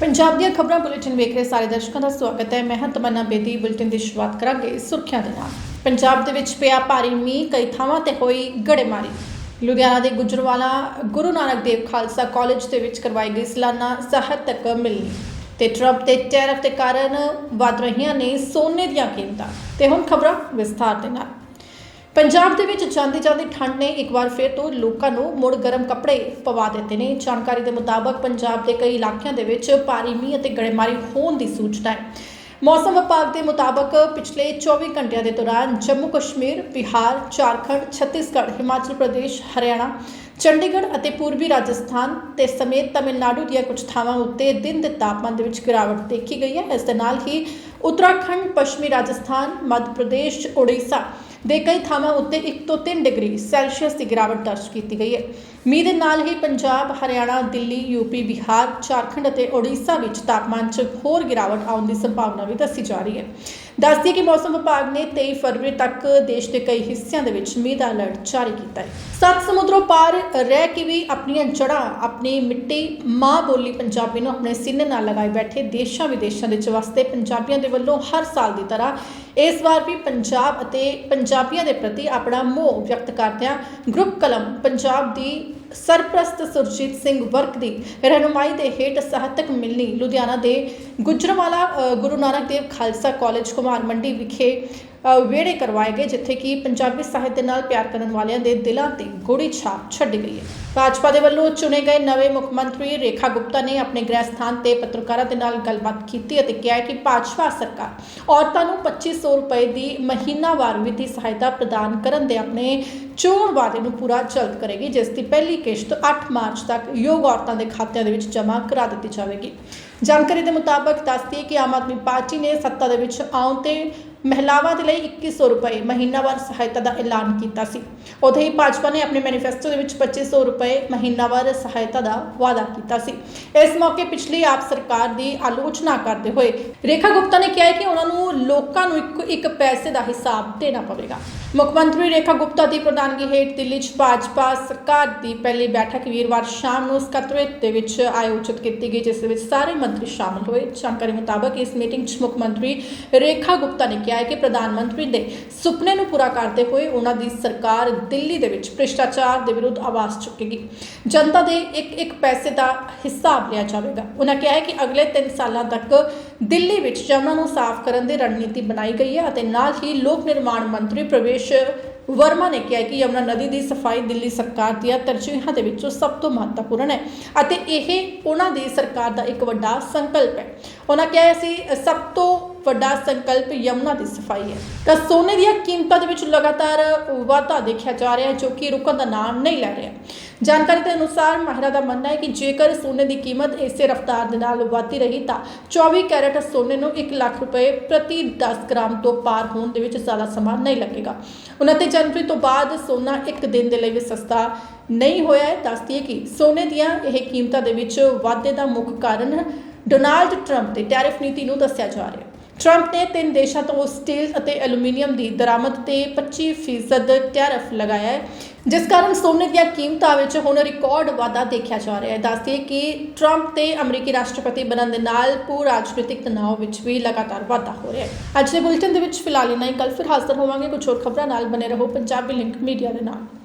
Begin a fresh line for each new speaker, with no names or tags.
ਪੰਜਾਬ ਦੀਆਂ ਖਬਰਾਂ ਬੁਲੇਟਿਨ ਵੇਖ ਰਹੇ ਸਾਰੇ ਦਰਸ਼ਕਾਂ ਦਾ ਸਵਾਗਤ ਹੈ। ਮੈਂ ਹਾਂ ਤਮੰਨਾ ਬੇਦੀ, ਬੁਲੇਟਿਨ ਦੀ ਸ਼ੁਰੂਆਤ ਕਰਾਂਗੇ ਸੁਰਖੀਆਂ ਦੇ ਨਾਲ। ਪੰਜਾਬ ਦੇ ਵਿੱਚ ਪਿਆ ਭਾਰੀ ਮੀਂਹ, ਕਈ ਥਾਵਾਂ ਤੇ ਹੋਈ ਗੜੇਮਾਰੀ। ਲੁਧਿਆਣਾ ਦੇ ਗੁਜਰਵਾਲਾ ਗੁਰੂ ਨਾਨਕ ਦੇਵ ਖਾਲਸਾ ਕਾਲਜ ਦੇ ਵਿੱਚ ਕਰਵਾਈ ਗਈ ਸਾਲਾਨਾ ਸਾਹਿਤਕ ਮਿਲਣੀ ਤੇ ਟਰੰਪ ਦੇ ਟੈਰਫ ਦੇ ਕਾਰਨ ਵੱਧ ਰਹੀਆਂ ਨੇ ਸੋਨੇ ਦੀਆਂ ਕੀਮਤਾਂ। ਤੇ ਹੁਣ ਖਬਰਾਂ ਵਿਸਥਾਰ ਦੇ ਨਾਲ। ਪੰਜਾਬ ਦੇ ਵਿੱਚ ਜਾਂਦੀ ਜਾਂਦੀ ਠੰਡ ਨੇ ਇੱਕ ਵਾਰ ਫਿਰ ਤੋਂ ਲੋਕਾਂ ਨੂੰ ਮੁੜ ਗਰਮ ਕੱਪੜੇ ਪਵਾ ਦਿੱਤੇ ਨੇ। ਜਾਣਕਾਰੀ ਦੇ ਮੁਤਾਬਕ ਪੰਜਾਬ ਦੇ ਕਈ ਇਲਾਕਿਆਂ ਦੇ ਵਿੱਚ ਭਾਰੀ ਮੀਂਹ ਅਤੇ ਗੜੇਮਾਰੀ ਹੋਣ ਦੀ ਸੂਚਨਾ ਹੈ। ਮੌਸਮ ਵਿਭਾਗ ਦੇ ਮੁਤਾਬਕ ਪਿਛਲੇ 24 ਘੰਟਿਆਂ ਦੇ ਦੌਰਾਨ ਜੰਮੂ ਕਸ਼ਮੀਰ, ਬਿਹਾਰ, ਝਾਰਖੰਡ, ਛੱਤੀਸਗੜ੍ਹ, ਹਿਮਾਚਲ ਪ੍ਰਦੇਸ਼, ਹਰਿਆਣਾ, ਚੰਡੀਗੜ੍ਹ ਅਤੇ ਪੂਰਬੀ ਰਾਜਸਥਾਨ ਤੇ ਸਮੇਤ ਤਮਿਲਨਾਡੂ ਦੀਆਂ ਕੁਝ ਥਾਵਾਂ ਉੱਤੇ ਦਿਨ ਦੇ ਤਾਪਮਾਨ ਦੇ ਵਿੱਚ ਗਿਰਾਵਟ ਦੇਖੀ ਗਈ ਹੈ। ਇਸ ਦੇ ਨਾਲ ਹੀ ਉੱਤਰਾਖੰਡ, ਪੱਛਮੀ ਰਾਜਸਥਾਨ, ਮੱਧ ਪ੍ਰਦੇਸ਼ ਓਡੀਸ਼ਾ ਦੇ ਕਈ ਥਾਵਾਂ ਉੱਤੇ 1 ਤੋਂ 3 ਡਿਗਰੀ ਸੈਲਸੀਅਸ ਦੀ ਗਿਰਾਵਟ ਦਰਜ ਕੀਤੀ ਗਈ ਹੈ। ਮੀਂਹ ਦੇ ਨਾਲ ਹੀ ਪੰਜਾਬ, ਹਰਿਆਣਾ, ਦਿੱਲੀ ਯੂਪੀ ਬਿਹਾਰ, ਝਾਰਖੰਡ ਅਤੇ ਓਡੀਸ਼ਾ ਵਿੱਚ ਤਾਪਮਾਨ 'ਚ ਹੋਰ ਗਿਰਾਵਟ ਆਉਣ ਦੀ ਸੰਭਾਵਨਾ ਵੀ ਦੱਸੀ ਜਾ ਰਹੀ ਹੈ। ਦੱਸਦੀ ਕਿ ਮੌਸਮ ਵਿਭਾਗ ਨੇ 23 ਫਰਵਰੀ ਤੱਕ ਦੇਸ਼ ਦੇ ਕਈ ਹਿੱਸਿਆਂ ਦੇ ਵਿੱਚ ਮੀਂਹ ਦਾ ਅਲਰਟ ਜਾਰੀ ਕੀਤਾ ਹੈ। ਸੱਤ ਸਮੁੰਦਰੋਂ ਪਾਰ ਰਹਿ ਕੇ ਵੀ ਆਪਣੀਆਂ ਜੜ੍ਹਾਂ, ਆਪਣੀ ਮਿੱਟੀ, ਮਾਂ ਬੋਲੀ ਪੰਜਾਬੀ ਨੂੰ ਆਪਣੇ ਸੀਨੇ ਨਾਲ ਲਗਾਏ ਬੈਠੇ ਦੇਸ਼ਾਂ ਵਿਦੇਸ਼ਾਂ ਦੇ ਵਿੱਚ ਵਸਦੇ ਪੰਜਾਬੀਆਂ ਦੇ ਵੱਲੋਂ ਹਰ ਸਾਲ ਦੀ ਤਰ੍ਹਾਂ ਇਸ ਵਾਰ ਵੀ ਪੰਜਾਬ ਅਤੇ ਪੰਜਾਬੀਆਂ ਦੇ ਪ੍ਰਤੀ ਆਪਣਾ ਮੋਹ ਵਿਅਕਤ ਕਰਦਿਆਂ ਗਰੁੱਪ ਕਲਮ ਪੰਜਾਬ ਦੀ ਸਰਪ੍ਰਸਤ ਸੁਰਜੀਤ ਸਿੰਘ ਵਰਕ ਦੀ ਰਹਿਨੁਮਾਈ ਦੇ ਹੇਠ ਸਾਹਿਤਕ ਮਿਲਣੀ ਲੁਧਿਆਣਾ ਦੇ ਗੁਜਰਵਾਲਾ ਗੁਰੂ ਨਾਨਕ ਦੇਵ ਖਾਲਸਾ ਕਾਲਜ, ਕੁਮਾਰ ਮੰਡੀ ਵਿਖੇ ਵਿਹੜੇ ਕਰਵਾਏ ਗਏ, ਜਿੱਥੇ ਕਿ ਪੰਜਾਬੀ ਸਾਹਿਤ ਦੇ ਨਾਲ ਪਿਆਰ ਕਰਨ ਵਾਲਿਆਂ ਦੇ ਦਿਲਾਂ ਤੇ ਗੂੜੀ ਛਾਪ ਛੱਡੀ ਗਈ ਹੈ। ਭਾਜਪਾ ਦੇ ਵੱਲੋਂ ਚੁਣੇ ਗਏ ਨਵੇਂ ਮੁੱਖ ਮੰਤਰੀ ਰੇਖਾ ਗੁਪਤਾ ਨੇ ਆਪਣੇ ਗ੍ਰਹਿ ਸਥਾਨ ਤੇ ਪੱਤਰਕਾਰਾਂ ਦੇ ਨਾਲ ਗੱਲਬਾਤ ਕੀਤੀ ਅਤੇ ਕਿਹਾ ਕਿ ਭਾਜਪਾ ਸਰਕਾਰ ਔਰਤਾਂ ਨੂੰ 2500 ਰੁਪਏ ਦੀ ਮਹੀਨਾਵਾਰ ਵਿੱਤੀ ਸਹਾਇਤਾ ਪ੍ਰਦਾਨ ਕਰਨ ਦੇ ਆਪਣੇ ਚੋਣ ਵਾਅਦੇ ਨੂੰ ਪੂਰਾ ਜਲਦ ਕਰੇਗੀ, ਜਿਸ ਦੀ ਪਹਿਲੀ ਕਿਸ਼ਤ 8 ਮਾਰਚ ਤੱਕ ਯੋਗ ਔਰਤਾਂ ਦੇ ਖਾਤਿਆਂ ਦੇ ਵਿੱਚ ਜਮ੍ਹਾਂ ਕਰਾ ਦਿੱਤੀ ਜਾਵੇਗੀ। ਜਾਣਕਾਰੀ ਦੇ ਮੁਤਾਬਕ ਦੱਸਦੀ ਹੈ ਕਿ ਆਮ ਆਦਮੀ ਪਾਰਟੀ ਨੇ ਸੱਤਾ ਦੇ ਵਿੱਚ ਆਉਣ ਤੇ ਮਹਿਲਾਵਾਂ ਦੇ ਲਈ 2100 ਰੁਪਏ ਮਹੀਨਾਵਾਰ ਸਹਾਇਤਾ ਦਾ ਐਲਾਨ ਕੀਤਾ ਸੀ। ਉਥੇ ਹੀ ਭਾਜਪਾ ਨੇ ਆਪਣੇ ਮੈਨੀਫੈਸਟੋ ਦੇ ਵਿੱਚ 2500 ਰੁਪਏ ਮਹੀਨਾਵਾਰ ਸਹਾਇਤਾ ਦਾ ਵਾਅਦਾ ਕੀਤਾ ਸੀ। ਇਸ ਮੌਕੇ ਪਿਛਲੀ ਆਪ ਸਰਕਾਰ ਦੀ ਆਲੋਚਨਾ ਕਰਦੇ ਹੋਏ ਰੇਖਾ ਗੁਪਤਾ ਨੇ ਕਿਹਾ ਕਿ ਉਹਨਾਂ ਨੂੰ ਲੋਕਾਂ ਨੂੰ ਇੱਕ ਇੱਕ ਪੈਸੇ ਦਾ ਹਿਸਾਬ ਦੇਣਾ ਪਵੇਗਾ। ਮੁੱਖ ਮੰਤਰੀ ਰੇਖਾ ਗੁਪਤਾ ਦੀ ਪ੍ਰਧਾਨਗੀ ਹੇਠ ਦਿੱਲੀ 'ਚ ਭਾਜਪਾ ਸਰਕਾਰ ਦੀ ਪਹਿਲੀ ਬੈਠਕ ਵੀਰਵਾਰ ਸ਼ਾਮ ਨੂੰ ਸਕੱਤਰੇਤ ਦੇ ਵਿੱਚ ਆਯੋਜਿਤ ਕੀਤੀ ਗਈ, ਜਿਸ ਵਿੱਚ ਸਾਰੇ ਮੰਤਰੀ ਸ਼ਾਮਲ ਹੋਏ। ਜਾਣਕਾਰੀ ਮੁਤਾਬਕ ਇਸ ਮੀਟਿੰਗ 'ਚ ਮੁੱਖ ਮੰਤਰੀ ਰੇਖਾ ਗੁਪਤਾ ਨੇ ਕਿਹਾ ਹੈ ਕਿ ਪ੍ਰਧਾਨ ਮੰਤਰੀ ਦੇ ਸੁਪਨੇ ਨੂੰ ਪੂਰਾ ਕਰਦੇ ਹੋਏ ਉਹਨਾਂ ਦੀ ਸਰਕਾਰ ਦਿੱਲੀ ਦੇ ਵਿੱਚ ਭ੍ਰਿਸ਼ਟਾਚਾਰ ਦੇ ਵਿਰੁੱਧ ਆਵਾਜ਼ ਚੁੱਕੇਗੀ। ਜਨਤਾ ਦੇ ਇੱਕ ਇੱਕ ਪੈਸੇ ਦਾ ਹਿਸਾਬ ਲਿਆ ਜਾਵੇਗਾ। ਉਹਨਾਂ ਕਿਹਾ ਹੈ ਕਿ ਅਗਲੇ 3 ਸਾਲਾਂ ਤੱਕ ਦਿੱਲੀ ਵਿੱਚ ਜਮਨਾ ਨੂੰ ਸਾਫ਼ ਕਰਨ ਦੀ ਰਣਨੀਤੀ ਬਣਾਈ ਗਈ ਹੈ ਅਤੇ ਨਾਲ ਹੀ ਲੋਕ ਨਿਰਮਾਣ ਮੰਤਰੀ ਪ੍ਰਵੇਸ਼ ਵਰਮਾ ਨੇ ਕਿਹਾ ਕਿ ਯਮੁਨਾ ਨਦੀ ਦੀ ਸਫ਼ਾਈ ਦਿੱਲੀ ਸਰਕਾਰ ਦੀਆਂ ਤਰਜੀਹਾਂ ਦੇ ਵਿੱਚੋਂ ਸਭ ਤੋਂ ਮਹੱਤਵਪੂਰਨ ਹੈ ਅਤੇ ਇਹ ਉਹਨਾਂ ਦੀ ਸਰਕਾਰ ਦਾ ਇੱਕ ਵੱਡਾ ਸੰਕਲਪ ਹੈ। ਉਹਨਾਂ ਕਿਹਾ ਸੀ ਸਭ ਤੋਂ ਵੱਡਾ ਸੰਕਲਪ ਯਮੁਨਾ ਦੀ ਸਫ਼ਾਈ ਹੈ। ਤਾਂ ਸੋਨੇ ਦੀਆਂ ਕੀਮਤਾਂ ਦੇ ਵਿੱਚ ਲਗਾਤਾਰ ਵਾਧਾ ਦੇਖਿਆ ਜਾ ਰਿਹਾ ਹੈ, ਜੋ ਕਿ ਰੁਕਣ ਦਾ ਨਾਮ ਨਹੀਂ ਲੈ ਰਿਹਾ। ਜਾਣਕਾਰੀ ਦੇ ਅਨੁਸਾਰ ਮਾਹਿਰਾਂ ਦਾ ਮੰਨਣਾ ਹੈ ਕਿ ਜੇਕਰ ਸੋਨੇ ਦੀ ਕੀਮਤ ਇਸੇ ਰਫ਼ਤਾਰ ਦੇ ਨਾਲ ਵਧਦੀ ਰਹੀ ਤਾਂ 24 ਕੈਰਟ ਸੋਨੇ ਨੂੰ 1 ਲੱਖ ਰੁਪਏ ਪ੍ਰਤੀ 10 ਗ੍ਰਾਮ ਤੋਂ ਪਾਰ ਹੋਣ ਦੇ ਵਿੱਚ ਜ਼ਿਆਦਾ ਸਮਾਂ ਨਹੀਂ ਲੱਗੇਗਾ। 29 ਜਨਵਰੀ ਤੋਂ ਬਾਅਦ ਸੋਨਾ ਇੱਕ ਦਿਨ ਦੇ ਲਈ ਵੀ ਸਸਤਾ ਨਹੀਂ ਹੋਇਆ ਹੈ। ਦੱਸਦੀ ਹੈ ਕਿ ਸੋਨੇ ਦੀਆਂ ਇਹ ਕੀਮਤਾਂ ਦੇ ਵਿੱਚ ਵਾਧੇ ਦਾ ਮੁੱਖ ਕਾਰਨ ਡੋਨਾਲਡ ਟਰੰਪ ਦੀ ਟੈਰਿਫ ਨੀਤੀ ਨੂੰ ਦੱਸਿਆ ਜਾ ਰਿਹਾ ਹੈ। ਟਰੰਪ ਨੇ ਤਿੰਨ ਦੇਸ਼ਾਂ ਤੋਂ ਸਟੀਲ ਅਤੇ ਐਲੂਮੀਨੀਅਮ ਦੀ ਦਰਾਮਦ ਤੇ 25% ਟੈਰਿਫ ਲਗਾਇਆ ਹੈ, ਜਿਸ ਕਾਰਨ ਸੋਨੇ ਦੀਆਂ ਕੀਮਤਾਂ ਵਿੱਚ ਹੁਣ ਰਿਕਾਰਡ ਵਾਧਾ ਦੇਖਿਆ ਜਾ ਰਿਹਾ ਹੈ। ਦੱਸਦੀ ਕਿ ਟਰੰਪ ਤੇ ਅਮਰੀਕੀ ਰਾਸ਼ਟਰਪਤੀ ਬਣਨ ਦੇ ਨਾਲ ਪੂਰ ਰਾਜਨੀਤਿਕ ਤਣਾਅ ਵਿੱਚ ਵੀ ਲਗਾਤਾਰ ਵਾਧਾ ਹੋ ਰਿਹਾ ਹੈ। ਅੱਜ ਦੇ ਬੁਲੇਟਿਨ ਦੇ ਵਿੱਚ ਫਿਲਹਾਲ ਇਨਾ ਹੀ। ਕੱਲ ਫਿਰ ਹਾਜ਼ਰ ਹੋਵਾਂਗੇ। ਕੁਝ ਹੋਰ ਖਬਰਾਂ ਨਾਲ ਬਨੇ ਰਹੋ। ਪੰਜਾਬੀ ਲਿੰਕ ਮੀਡੀਆ ਦੇ ਨਾਲ।